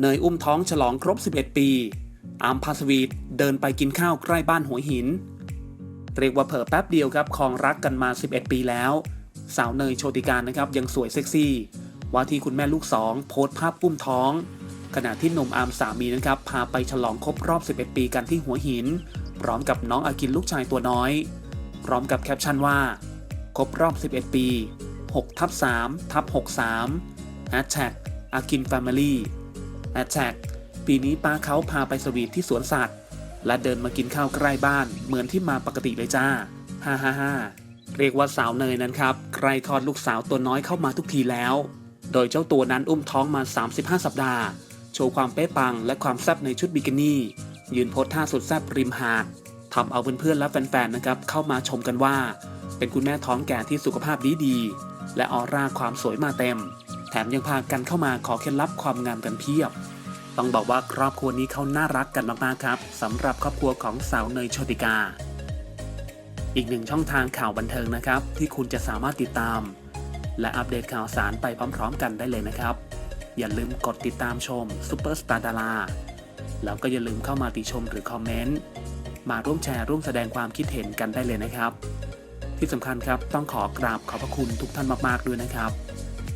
เนยอุ้มท้องฉลองครบ 11 ปี อามพาสวีทเดินไปกินข้าวใกล้บ้านหัวหิน เรียกว่าเผอแป๊บเดียวครับครองรักกันมา 11 ปีแล้ว สาวเนยโชติการนะครับยังสวยเซ็กซี่ ว่าที่คุณแม่ลูกสองโพสต์ภาพอุ้มท้อง ขณะที่หนุ่มอามสามีนะครับพาไปฉลองครบรอบ 11 ปีกันที่หัวหิน พร้อมกับน้องอากินลูกชายตัวน้อย พร้อมกับแคปชั่นว่า ครบรอบ 11 ปี6ทับ3ทับ63แฮชแท็กอากินแฟมิลี่ แฮชแท็กปีนี้ป้าเขาพาไปสวีทที่สวนสัตว์ และเดินมากินข้าวใกล้บ้านเหมือนที่มาปกติเลยจ้าฮ่าฮ่าฮ่าเรียกว่าสาวเนยนั้นครับใครคลอดลูกสาวตัวน้อยเข้ามาทุกทีแล้ว โดยเจ้าตัวนั้นอุ้มท้องมา 35 สัปดาห์ โชว์ความเป๊ะปังและความแซ่บในชุดบิกินี่ ยืนโพสท่าสุดแซ่บริมหาดทำเอาเพื่อนๆและแฟนๆนะครับเข้ามาชมกันว่า เป็นคุณแม่ท้องแก่ที่สุขภาพดีดีและออร่าความสวยมาเต็ม แถมยังพากันเข้ามาขอเคล็ดลับความงามกันเพียบ ต้องบอกว่าครอบครัวนี้เขาน่ารักกันมากๆครับสำหรับครอบครัวของสาวเนยโชติกา อีกหนึ่งช่องทางข่าวบันเทิงนะครับ ที่คุณจะสามารถติดตาม และอัปเดตข่าวสารไปพร้อม ๆ กันได้เลยนะครับ อย่าลืมกดติดตามชมซูเปอร์สตาร์ดาราแล้วก็อย่าลืมเข้ามาติชมหรือคอมเมนต์มาร่วมแชร์ร่วมแสดงความคิดเห็นกันได้เลยนะครับ ที่สำคัญครับต้องขอกราบขอบพระคุณทุกท่านมากๆด้วยนะครับ